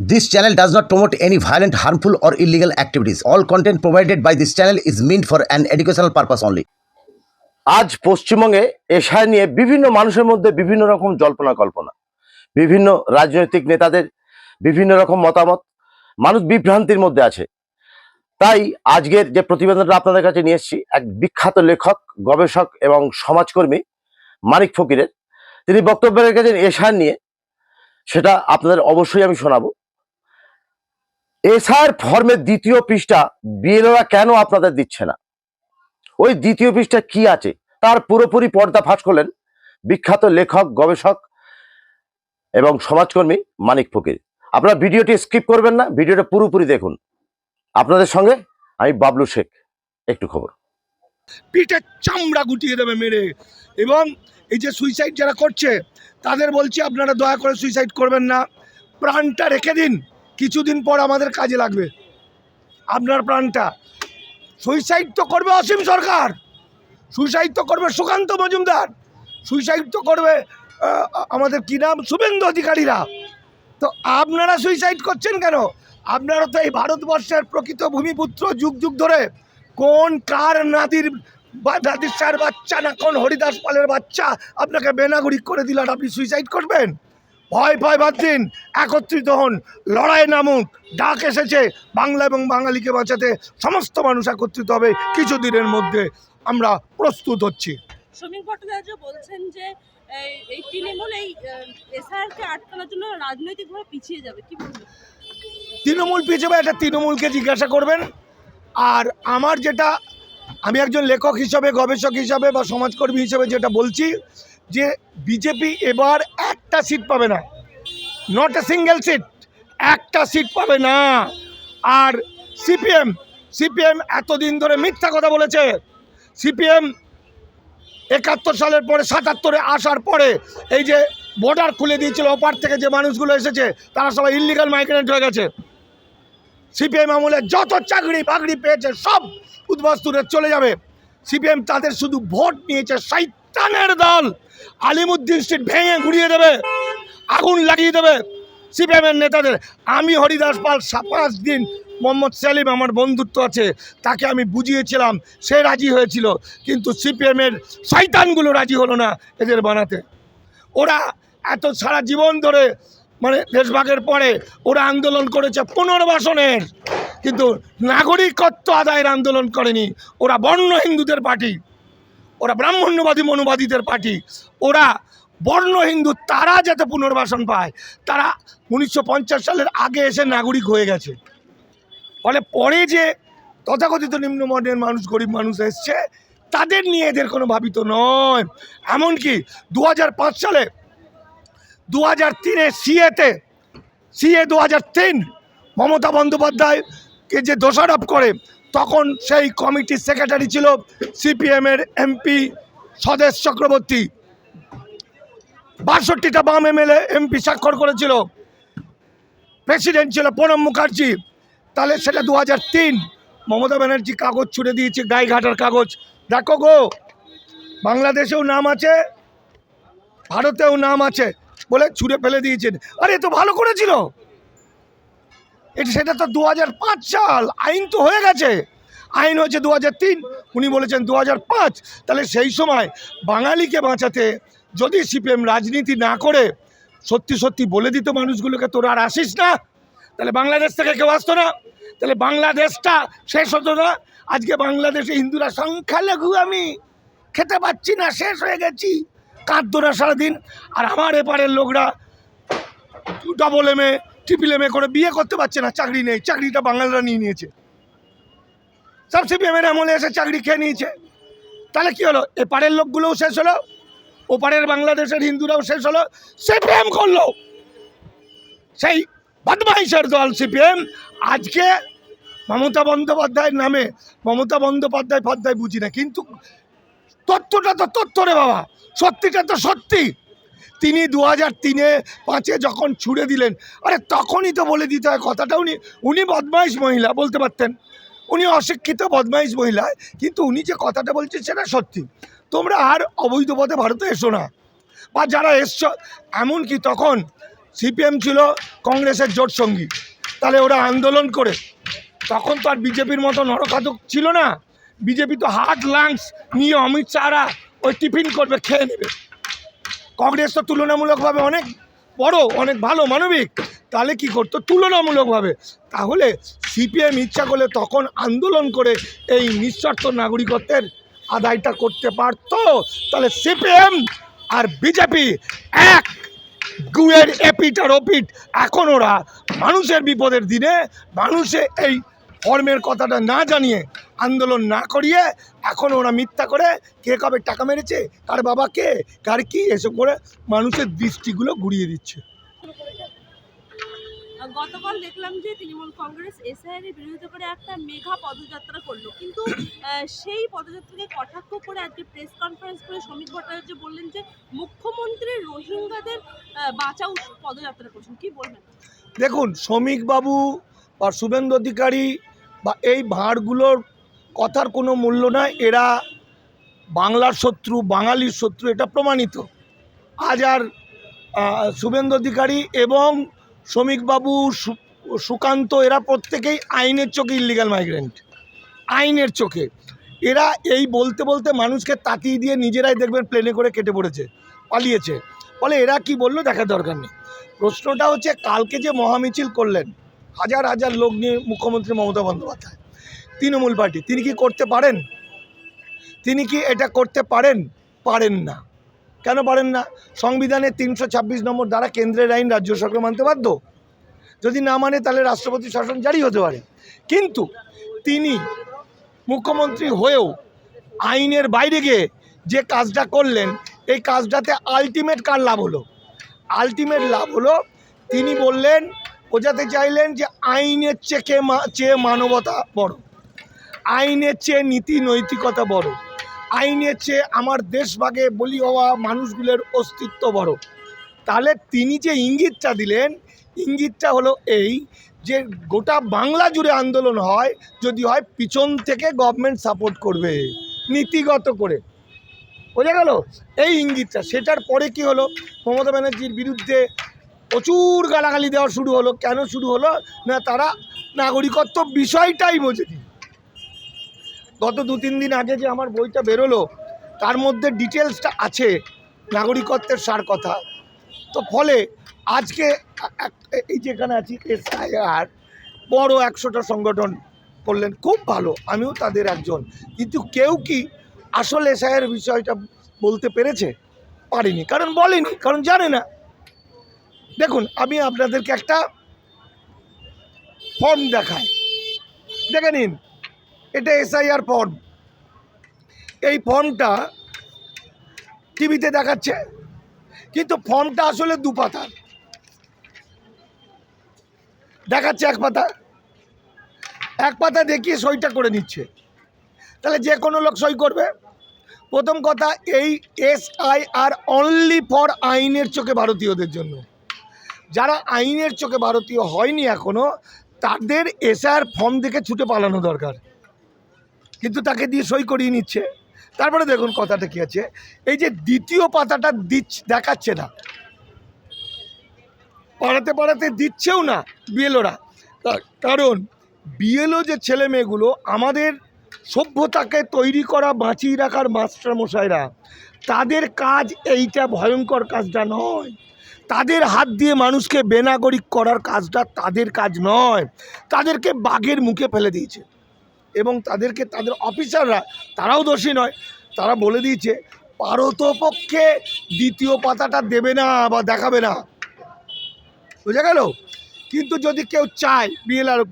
This channel does not promote any violent, harmful, or illegal activities. All content provided by this channel is meant for an educational purpose only. আজ পশ্চিমবঙ্গে এশায় নিয়ে বিভিন্ন মানুষের মধ্যে বিভিন্ন রকম জল্পনা কল্পনা বিভিন্ন রাজনৈতিক নেতাদের বিভিন্ন রকম মতামত মানুষ বিভ্রান্তির মধ্যে আছে তাই আজকের যে প্রতিবেদনটা আপনাদের কাছে নিয়ে এসেছি এক বিখ্যাত লেখক গবেষক এবং সমাজকর্মী মানিক ফকিরের তিনি বক্তব্য রেখেছেন এশার নিয়ে সেটা আপনাদের অবশ্যই আমি শোনাবো এশার ফর্মের দ্বিতীয় পৃষ্ঠা বিএলওরা কেন আপনাদের দিচ্ছে না? ওই দ্বিতীয় পৃষ্ঠা কি আছে? তার পুরোপুরি পর্দা ফাঁস করলেন বিখ্যাত লেখক, গবেষক এবং সমাজকর্মী মানিক ফকির। আপনারা ভিডিওটি স্কিপ করবেন না, ভিডিওটা পুরোপুরি দেখুন। আপনাদের সঙ্গে আমি বাবলু শেখ, একটু খবর। পিঠে চামড়া গুটিয়ে দেবে মেরে। এবং এই যে সুইসাইড যারা করছে, তাদের বলছি আপনারা দয়া করে সুইসাইড করবেন না। প্রাণটা রেখে দিন। কিছুদিন পর আমাদের কাজে লাগবে। আপনার প্রাণটা। সুইসাইড তো করবে অসীম সরকার। সুইসাইড তো করবে সুকান্ত মজুমদার। সুইসাইড তো করবে আমাদের কী নাম? শুভেন্দু অধিকারীরা। তো আপনারা সুইসাইড করছেন কেন? আপনারা তো এই ভারতবর্ষের প্রকৃত ভূমিপুত্র যুগ যুগ ধরে কোন কার নাদির বা নাদির স্যার বাচ্চা না কোন হরিদাস পালের বাচ্চা আপনাকে বেনাগুড়ি করে দিল আর আপনি সুইসাইড করবেন? ভয় ভয় বাদ দিন একত্রিত হন লড়াই নামুন ডাক এসেছে বাংলা এবং বাঙালিকে বাঁচাতে সমস্ত মানুষ একত্রিত হবে কিছুদিনের মধ্যে। আমরা প্রস্তুত হচ্ছি। ভট্টাচার্য বলছেন যে এই তৃণমূল এই এসআরকে আটকানোর জন্য রাজনৈতিকভাবে পিছিয়ে যাবে কি বলবেন? তৃণমূল পিছবে এটা তৃণমূলকে জিজ্ঞাসা করবেন। আর আমার যেটা আমি একজন লেখক হিসাবে গবেষক হিসাবে বা সমাজকর্মী হিসাবে যেটা বলছি যে বিজেপি এবার একটা সিট পাবে না। নট এ সিঙ্গেল সিট একটা সিট পাবে না। আর সিপিএম সিপিএম এতদিন ধরে মিথ্যা কথা বলেছে। সিপিএম একাত্তর সালের পরে সাতাত্তরে আসার পরে এই যে বর্ডার খুলে দিয়েছিল, ওপার থেকে যে মানুষগুলো এসেছে, তারা সবাই ইল্লিগাল মাইগ্রেন্ট হয়ে গেছে। সিপিএম আমলে যত চাকরি বাকরি পেয়েছে, সব উদ্বাস্তুরে চলে যাবে। সিপিএম তাদের শুধু ভোট নিয়েছে শৈতানের দল। আলিমুদ্দিন স্ট্রিট ভেঙে ঘুরিয়ে দেবে, আগুন লাগিয়ে দেবে সিপিএমের নেতাদের। আমি হরিদাস পাল সা- পাঁচ দিন মোহাম্মদ সেলিম আমার বন্ধুত্ব আছে, তাকে আমি বুঝিয়েছিলাম, সে রাজি হয়েছিল, কিন্তু সিপিএমের শৈতানগুলো রাজি হলো না এদের বানাতে। ওরা এত সারা জীবন ধরে মানে দেশভাগের পরে ওরা আন্দোলন করেছে পুনর্বাসনের। কিন্তু নাগরিকত্ব আদায়ের আন্দোলন করেনি। ওরা বর্ণ হিন্দুদের পার্টি। ওরা ব্রাহ্মণ্যবাদী মনুবাদীদের পার্টি। ওরা বর্ণ হিন্দু, তারা যাতে পুনর্বাসন পায়, তারা উনিশশো পঞ্চাশ সালের আগে এসে নাগরিক হয়ে গেছে। ফলে পরে যে তথাকথিত নিম্নবর্ণের মানুষ, গরিব মানুষ এসছে, তাদের নিয়ে এদের কোনো ভাবিত নয়। এমনকি দু হাজার পাঁচ সালে দু হাজার তিনে সিএতে, সিএ দু হাজার তিন মমতা বন্দ্যোপাধ্যায়কে যে দোষারোপ করে, তখন সেই কমিটির সেক্রেটারি ছিল সিপিএমের এমপি স্বদেশ চক্রবর্তী। বাষট্টিটা বাম এমএলএ, এমপি স্বাক্ষর করেছিল। প্রেসিডেন্ট ছিল প্রণব মুখার্জি। তাহলে সেটা দু তিন। মমতা ব্যানার্জি কাগজ ছুড়ে দিয়েছে, গাইঘাটার কাগজ। দেখো গো, বাংলাদেশেও নাম আছে, ভারতেও নাম আছে বলে ছুঁড়ে ফেলে দিয়েছেন। আরে তো ভালো করেছিল। এটা সেটা তো দু হাজার পাঁচ সাল, আইন তো হয়ে গেছে। আইন হয়েছে দু উনি বলেছেন দু তাহলে সেই সময় বাঙালিকে বাঁচাতে যদি সিপিএম রাজনীতি না করে, সত্যি সত্যি বলে দিত মানুষগুলোকে, তোরা আর আসিস না। তাহলে বাংলাদেশ থেকে কেউ আসতো না। তাহলে বাংলাদেশটা শেষ হতো না। আজকে বাংলাদেশে হিন্দুরা সংখ্যালঘু আমি। খেতে পাচ্ছি না, শেষ হয়ে গেছি। কাঁদতো না সারাদিন। আর আমার এপারের লোকরা ডবল এম এম করে বিয়ে করতে পারছে না, চাকরি নেই, চাকরিটা বাঙালিরা নিয়ে নিয়েছে। সব সিপিএমের আমলে এসে চাকরি খেয়ে নিয়েছে। তাহলে কী হলো? এপারের লোকগুলোও শেষ হলো ওপারের বাংলাদেশের হিন্দুরাও শেষ হলো, সিপিএম করল। সেই বদমাইশের দল সিপিএম আজকে মমতা বন্দ্যোপাধ্যায়ের নামে, মমতা বন্দ্যোপাধ্যায় পদ্মায় বুঝি না, কিন্তু তথ্যটা তো তথ্য রে বাবা, সত্যিটা তো সত্যি। তিনি দু হাজার তিনে পাঁচে যখন ছুড়ে দিলেন, আরে তখনই তো বলে দিতে হয় কথাটা, উনি উনি বদমাইশ মহিলা, বলতে পারতেন। উনি অশিক্ষিত বদমাইশ মহিলা, কিন্তু উনি যে কথাটা বলছেন সেটা সত্যি। তোমরা আর অবৈধ পথে ভারতে এসো না। বা যারা এসছ, এমনকি তখন সিপিএম ছিল কংগ্রেসের জোট সঙ্গী, তাহলে ওরা আন্দোলন করে। তখন তো আর বিজেপির মতো নরখাতক ছিল না। বিজেপি তো হার্ট লাংস নিয়ে অমিত শাহরা ওই টিফিন করবে, খেয়ে নেবে। কংগ্রেস তো তুলনামূলকভাবে অনেক বড়, অনেক ভালো, মানবিক। তাহলে কি করতো? তুলনামূলকভাবে। তাহলে সিপিএম ইচ্ছা করলে তখন আন্দোলন করে এই নিঃস্বার্থ নাগরিকত্বের আদায়টা করতে পারতো। তাহলে সিপিএম আর বিজেপি এক গুয়ের এপিট আর ওপিট এখন ওরা মানুষের বিপদের দিনে মানুষে এই ফর্মের কথাটা না জানিয়ে আন্দোলন না করিয়ে এখন ওরা মিথ্যা করে কে কবে টাকা মেরেছে কার বাবা কে কার কি এসব করে মানুষের দৃষ্টিগুলো ঘুরিয়ে দিচ্ছে। গতকাল দেখলাম যে তৃণমূল কংগ্রেস এসআইআর এর বিরোধিতা করে একটা মেঘা পদযাত্রা করল। কিন্তু সেই পদযাত্রাকে কটাক্ষ করে আজকে প্রেস কনফারেন্স করে শ্রমিক ভট্টাচার্য বললেন যে মুখ্যমন্ত্রী রোহিঙ্গাদের বাঁচাও পদযাত্রা করছেন। কি বলবেন? দেখুন শ্রমিকবাবু বা শুভেন্দু অধিকারী বা এই ভাঁড়গুলোর কথার কোনো মূল্য নাই এরা বাংলার শত্রু, বাঙালির শত্রু, এটা প্রমাণিত। আজ আর শুভেন্দু অধিকারী এবং শ্রমিকবাবু সুকান্ত, এরা প্রত্যেকেই আইনের চোখে ইলিগাল মাইগ্রেন্ট আইনের চোখে। এরা এই বলতে বলতে মানুষকে তাতিয়ে দিয়ে নিজেরাই দেখবেন প্লেনে করে কেটে পড়েছে, পালিয়েছে। ফলে এরা কি বলল, দেখার দরকার নেই। প্রশ্নটা হচ্ছে, কালকে যে মহামিছিল করলেন হাজার হাজার লোক নিয়ে মুখ্যমন্ত্রী মমতা বন্দ্যোপাধ্যায়। তৃণমূল পার্টি, তিনি কি করতে পারেন? তিনি কি এটা করতে পারেন? পারেন না। কেন পারেন না? সংবিধানের তিনশো ছাব্বিশ নম্বর দ্বারা কেন্দ্রের আইন রাজ্য সরকার মানতে বাধ্য? যদি না মানে তাহলে রাষ্ট্রপতি শাসন জারি হতে পারে। কিন্তু তিনি মুখ্যমন্ত্রী হয়েও আইনের বাইরে গিয়ে যে কাজটা করলেন, এই কাজটাতে আলটিমেট কার লাভ হলো? আলটিমেট লাভ হলো তিনি বললেন বোঝাতে চাইলেন যে আইনের চেয়ে চেয়ে মানবতা বড়। আইনের চেয়ে নীতি নৈতিকতা বড়। আইনের চেয়ে আমার দেশভাগে বলি হওয়া মানুষগুলোর অস্তিত্ব বড়। তাহলে তিনি যে ইঙ্গিতটা দিলেন, ইঙ্গিতটা হলো এই যে গোটা বাংলা জুড়ে আন্দোলন হয়, যদি হয় পিছন থেকে গভর্নমেন্ট সাপোর্ট করবে, নীতিগত করে। বোঝা গেল? এই ইঙ্গিতটা। সেটার পরে কি হলো? মমতা ব্যানার্জির বিরুদ্ধে প্রচুর গালাগালি দেওয়া শুরু হলো। কেন শুরু হলো? না, তারা নাগরিকত্ব বিষয়টাই বোঝেনি গত দু, তিন দিন আগে যে আমার বইটা বেরোলো, তার মধ্যে ডিটেলসটা আছে, নাগরিকত্বের সার কথা। তো ফলে আজকে এই যেখানে আছি এসআইআর বড় একশোটা সংগঠন করলেন, খুব ভালো, আমিও তাদের একজন। কিন্তু কেউ কি আসল এসআইয়ের বিষয়টা বলতে পেরেছে? পারেনি, কারণ বলেনি, কারণ জানে না। দেখুন, আমি আপনাদেরকে একটা ফর্ম দেখাই। দেখে নিন, এটা এসআইআর ফর্ম এই ফর্মটা টিভিতে দেখাচ্ছে, কিন্তু ফর্মটা আসলে দু পাতার। দেখাচ্ছে এক পাতা। এক পাতা দেখিয়ে সইটা করে নিচ্ছে। তাহলে যে কোনো লোক সই করবে। প্রথম কথা, এই S I R only for আইনের চোখে ভারতীয়দের জন্য। যারা আইনের চোখে ভারতীয় হয়নি এখনও, তাদের এসআর ফর্ম দেখে ছুটে পালানো দরকার। কিন্তু তাকে দিয়ে সই করিয়ে নিচ্ছে। তারপরে দেখুন কথাটা কি আছে। এই যে দ্বিতীয় পাতাটা দিচ্ছে, দেখাচ্ছে না। পাড়াতে পাড়াতে দিচ্ছেও না বিএলওরা। কারণ, বিএলও যে ছেলে মেয়েগুলো, আমাদের সভ্যতাকে তৈরি করা, বাঁচিয়ে রাখার মাস্টারমশাইরা, তাদের কাজ এইটা ভয়ঙ্কর কাজটা নয়। তাদের হাত দিয়ে মানুষকে বেনাগরিক করার কাজটা তাদের কাজ নয়। তাদেরকে বাঘের মুখে ফেলে দিয়েছে। এবং তাদেরকে তাদের অফিসাররা, তারাও দোষী নয়, তারা বলে দিয়েছে, পারতপক্ষে দ্বিতীয় পাতাটা দেবে না বা দেখাবে না। বুঝা গেল? কিন্তু যদি কেউ চায় বিএলআর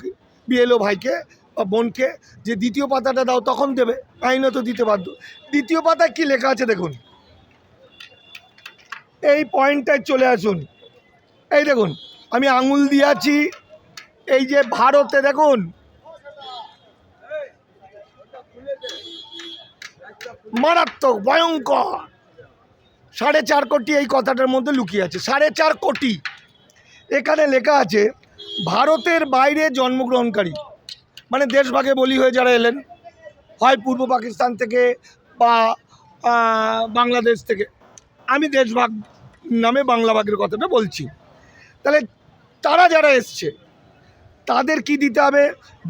বিএলও ভাইকে বা বোনকে যে দ্বিতীয় পাতাটা দাও তখন দেবে আইনত দিতে বাধ্য। দ্বিতীয় পাতায় কি লেখা আছে দেখুন। এই পয়েন্টটায় চলে আসুন। এই দেখুন, আমি আঙুল দিয়ে আছি। এই যে ভারতে দেখুন। মারাত্মক, ভয়ঙ্কর। সাড়ে চার কোটি এই কথাটার মধ্যে লুকিয়ে আছে। সাড়ে চার কোটি। এখানে লেখা আছে, ভারতের বাইরে জন্মগ্রহণকারী। মানে দেশভাগে বলি হয়ে যারা এলেন, হয় পূর্ব পাকিস্তান থেকে বা বাংলাদেশ থেকে। আমি দেশভাগ নামে বাংলা ভাগের কথাটা বলছি। তাহলে তারা যারা এসছে, তাদের কি দিতে হবে?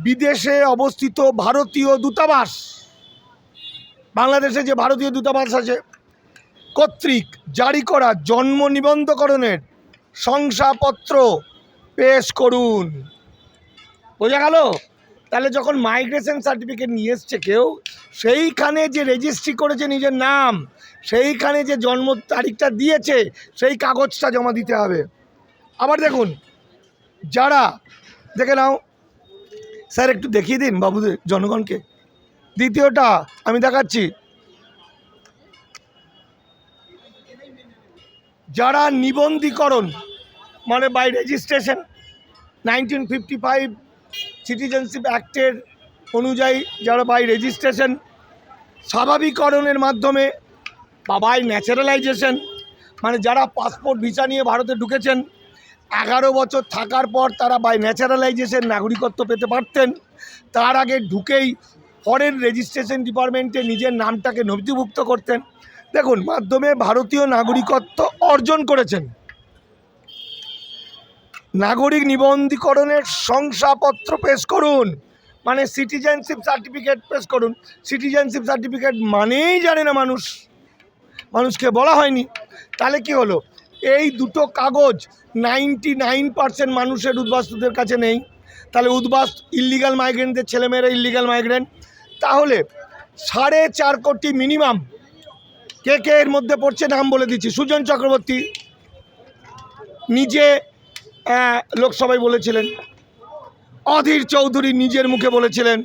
বিদেশে অবস্থিত ভারতীয় দূতাবাস, বাংলাদেশে যে ভারতীয় দূতাবাস আছে, কর্তৃক জারি করা জন্ম নিবন্ধকরণের শংসাপত্র পেশ করুন। বোঝা গেল? তাহলে যখন মাইগ্রেশন সার্টিফিকেট নিয়ে এসছে কেউ, সেইখানে যে রেজিস্ট্রি করেছে নিজের নাম, সেইখানে যে জন্ম তারিখটা দিয়েছে, সেই কাগজটা জমা দিতে হবে। আবার দেখুন, যারা, দেখে নাও, স্যার একটু দেখিয়ে দিন বাবুদের জনগণকে। দ্বিতীয়টা, আমি দেখাচ্ছি। যারা নিবন্ধীকরণ মানে by registration nineteen fifty five citizenship অ্যাক্টের অনুযায়ী যারা বাই রেজিস্ট্রেশন স্বাভাবিকরণের মাধ্যমে বা বাই ন্যাচারালাইজেশন মানে যারা পাসপোর্ট ভিসা নিয়ে ভারতে ঢুকেছেন, এগারো বছর থাকার পর তারা বাই ন্যাচারালাইজেশন নাগরিকত্ব পেতে পারতেন। তার আগে ঢুকেই ফরেন রেজিস্ট্রেশন ডিপার্টমেন্টে নিজের নামটাকে নথিভুক্ত করতেন। দেখুন, মাধ্যমে ভারতীয় নাগরিকত্ব অর্জন করেছেন। নাগরিক নিবন্ধীকরণের শংসাপত্র পেশ করুন। মানে সিটিজেনশিপ সার্টিফিকেট পেশ করুন। সিটিজেনশিপ সার্টিফিকেট মানেই জানে না মানুষ। মানুষকে বলা হয়নি। তাহলে কি হলো? এই দুটো কাগজ নাইনটি নাইন পার্সেন্ট মানুষের উদ্বাস্তুদের কাছে নেই। তাহলে উদ্বাস ইল্লিগাল মাইগ্রেন্টদের ছেলেমেয়েরা ইল্লিগাল মাইগ্রেন্ট তাহলে সাড়ে চার কোটি মিনিমাম কে কে এর মধ্যে পড়ছে নাম বলে দিচ্ছি। সুজন চক্রবর্তী। নিজে লোকসভায় বলেছিলেন। অধীর চৌধুরী নিজের মুখে বলেছিলেন।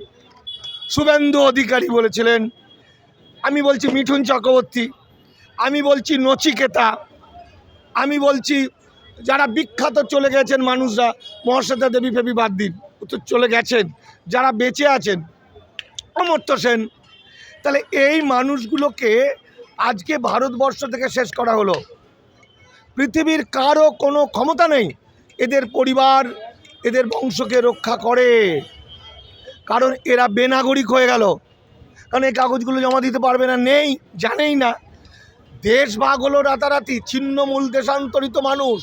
শুভেন্দু অধিকারী বলেছিলেন। আমি বলছি মিঠুন চক্রবর্তী, আমি বলছি নচিকেতা, আমি বলছি যারা বিখ্যাত চলে গেছেন মানুষরা, মহাশ্বেতা দেবী ফেবি বাদ দিন তো চলে গেছেন, যারা বেঁচে আছেন, অমর্ত্য সেন। তাহলে এই মানুষগুলোকে আজকে ভারতবর্ষ থেকে শেষ করা হলো। পৃথিবীর কারও কোনো ক্ষমতা নেই। এদের পরিবার, এদের বংশকে রক্ষা করে। কারণ এরা বেনাগরিক হয়ে গেল। কারণ এই কাগজগুলো জমা দিতে পারবে না, নেই, জানেই না। দেশ ভাগ হলো রাতারাতি, ছিন্নমূল, দেশান্তরিত মানুষ।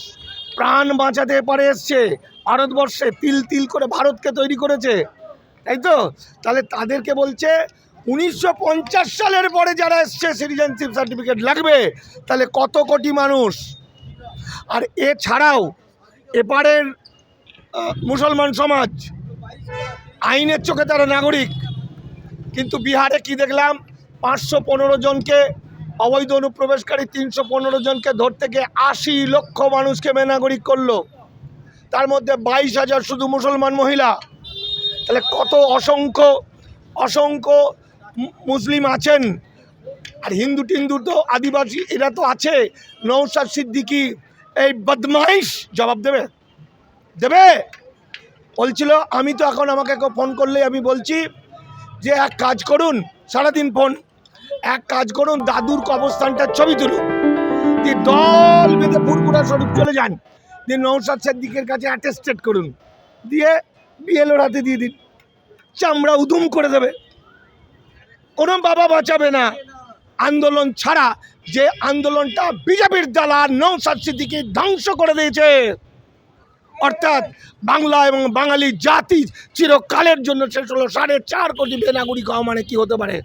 প্রাণ বাঁচাতে পারে এসছে, ভারতবর্ষে তিল তিল করে ভারতকে তৈরি করেছে। তাই তো? তাহলে তাদেরকে বলছে, উনিশশো পঞ্চাশ সালের পরে যারা এসছে, সিটিজেনশিপ সার্টিফিকেট লাগবে, তাহলে কত কোটি মানুষ? আর এছাড়াও এপারের মুসলমান সমাজ আইনের চোখে তারা নাগরিক। কিন্তু বিহারে কি দেখলাম? পাঁচশো পনেরো জনকে, অবৈধ অনুপ্রবেশকারী তিনশো পনেরো জনকে ধরতে গিয়ে আশি লক্ষ মানুষকে বেনাগরিক করল। তার মধ্যে বাইশ হাজার শুধু মুসলমান মহিলা। তাহলে কত অসংখ্য অসংখ্য মুসলিম আছেন? আর হিন্দু টিন্দু তো আদিবাসী, এরা তো আছে। নৌসাদ সিদ্দিকি এই বদমাইশ জবাব দেবে? দেবে? বলছিল, আমি তো এখন আমাকে ফোন করলেই আমি বলছি যে এক কাজ করুন, সারাদিন ফোন এক কাজ করুন, দাদুর কবরস্থানটার ছবি তুলুন। দিয়ে দল বেঁধে ফুরপুরা স্বরূপ চলে যান। দিয়ে নৌসাদ সিদ্দিকের কাছে অ্যাটেস্টেড করুন। দিয়ে বিএলওর হাতে দিয়ে দিন। চামড়া উদুম করে দেবে। কোনো বাবা বাঁচাবে না। আন্দোলন ছাড়া যে আন্দোলনটা বিজেপির দ্বারা নৌসাদ সিদ্দিকি ধ্বংস করে দিয়েছে। অর্থাৎ বাংলা এবং বাঙালি জাতি চিরকালের জন্য শেষ হলো সাড়ে চার কোটি বেনাগরিক হওয়া মানে কি হতে পারে?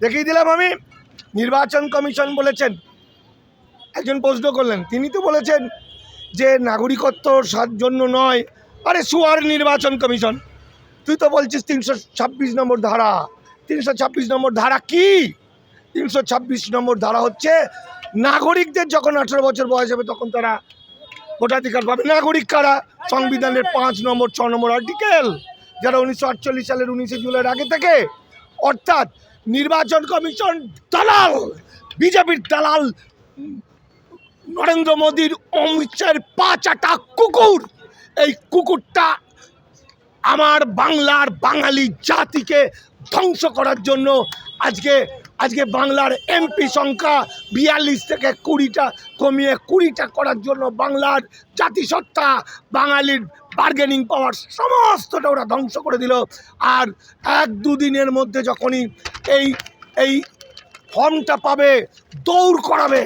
দেখিয়ে দিলাম আমি। নির্বাচন কমিশন বলেছেন। একজন প্রশ্ন করলেন, তিনি তো বলেছেন যে নাগরিকত্ব সার জন্য নয়। আরে সুয়ার নির্বাচন কমিশন। তুই তো বলছিস তিনশো ছাব্বিশ নম্বর ধারা। তিনশো ছাব্বিশ নম্বর ধারা কি? তিনশো ছাব্বিশ নম্বর ধারা হচ্ছে, নাগরিকদের যখন আঠেরো বছর বয়স হবে তখন তারা ভোটাধিকার পাবে। নাগরিক কারা? সংবিধানের পাঁচ নম্বর, ছ নম্বর আর্টিকেল যারা উনিশশো আটচল্লিশ সালের উনিশে জুলাইয়ের আগে থেকে, অর্থাৎ নির্বাচন কমিশন দালাল, বিজেপির দালাল নরেন্দ্র মোদীর অমিত শাহের পা চাটা কুকুর। এই কুকুরটা আমার বাংলার বাঙালি জাতিকে ধ্বংস করার জন্য আজকে আজকে বাংলার এমপি সংখ্যা বিয়াল্লিশ থেকে কুড়িটা কমিয়ে কুড়িটা করার জন্য বাংলার জাতিসত্তা, বাঙালির বার্গেনিং পাওয়ার সমস্তটা ওরা ধ্বংস করে দিল। আর এক দুদিনের মধ্যে যখনই এই এই ফর্মটা পাবে, দৌড় করাবে,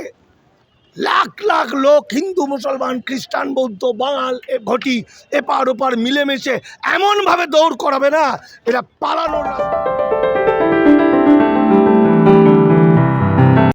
লাখ লাখ লোক, হিন্দু, মুসলমান, খ্রিস্টান, বৌদ্ধ, বাঙাল, এ ঘটি, এপার ওপার মিলেমিশে এমনভাবে দৌড় করাবে না এটা পালানোর রাস্তা।